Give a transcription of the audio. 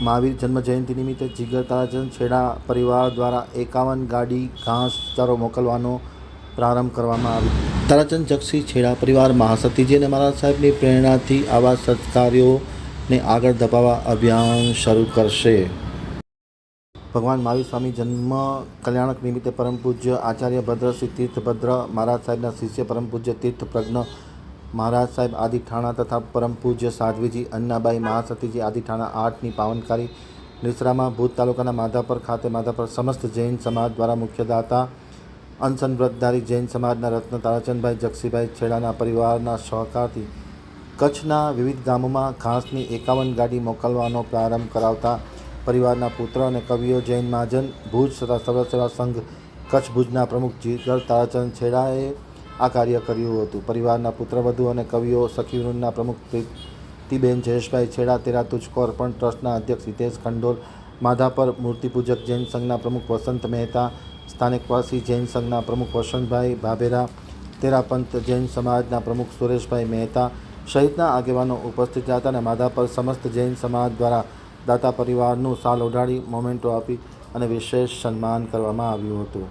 મહાવીર જન્મ જયંતિ નિમિત્તે જીગર તારાચંદ છેડા પરિવાર દ્વારા એકાવન ગાડી ઘાસ ચારો મોકલવાનો પ્રારંભ કરવામાં આવ્યો. તારાચંદ જક્ષી છેડા પરિવાર મહાસતીજી અને મહારાજ સાહેબની પ્રેરણાથી આવા સત્કાર્યોને આગળ ધપાવવા અભિયાન શરૂ કરશે. ભગવાન મહાવીર સ્વામી જન્મ કલ્યાણક નિમિત્તે પરમ પૂજ્ય આચાર્ય ભદ્રશ્રી તીર્થભદ્ર મહારાજ સાહેબના શિષ્ય પરમ પૂજ્ય તીર્થ પ્રજ્ઞ મહારાજ સાહેબ આદિ ઠાણા તથા પરમ પૂજ્ય સાધ્વીજી, અન્નાબાઈ મહાસતીજી આદિ ઠાણા આઠની પાવનકારી નિસરામાં ભૂત તાલુકાના માધાપર ખાતે માધાપર સમસ્ત જૈન સમાજ દ્વારા મુખ્ય દાતા અનશન વ્રતધારી જૈન સમાજના રત્ન તારાચંદભાઈ જક્ષીભાઈ છેડાના પરિવારના સહકારથી કચ્છના વિવિધ ગામોમાં ઘાસની એકાવન ગાડી મોકલવાનો પ્રારંભ કરાવતા પરિવારના પુત્ર અને કવિઓ જૈન મહાજન ભુજ તથા સર્વ સેવા સંઘ કચ્છ ભુજના પ્રમુખ જીગર તારાચંદ છેડાએ આ કાર્ય કર્યું હતું. પરિવારના પુત્રવધુ અને કવિઓ, સખીવૃંદના પ્રમુખ પ્રીતિબેન જયેશભાઈ છેડા, તેરા તુજકો અર્પણ ટ્રસ્ટના અધ્યક્ષ હિતેશ ખંડોલ, માધાપર મૂર્તિપૂજક જૈન સંઘના પ્રમુખ વસંત મહેતા સ્થાનિકવાસી જૈન સંઘના પ્રમુખ વસંતભાઈ ભાભેરા તેરાપંત જૈન સમાજના પ્રમુખ સુરેશભાઈ મહેતા સહિતના આગેવાનો ઉપસ્થિત રહ્યા હતા અને માધાપર સમસ્ત જૈન સમાજ દ્વારા દાતા પરિવારનું સાલ ઓઢાડી, મોમેન્ટો આપી અને વિશેષ સન્માન કરવામાં આવ્યું હતું.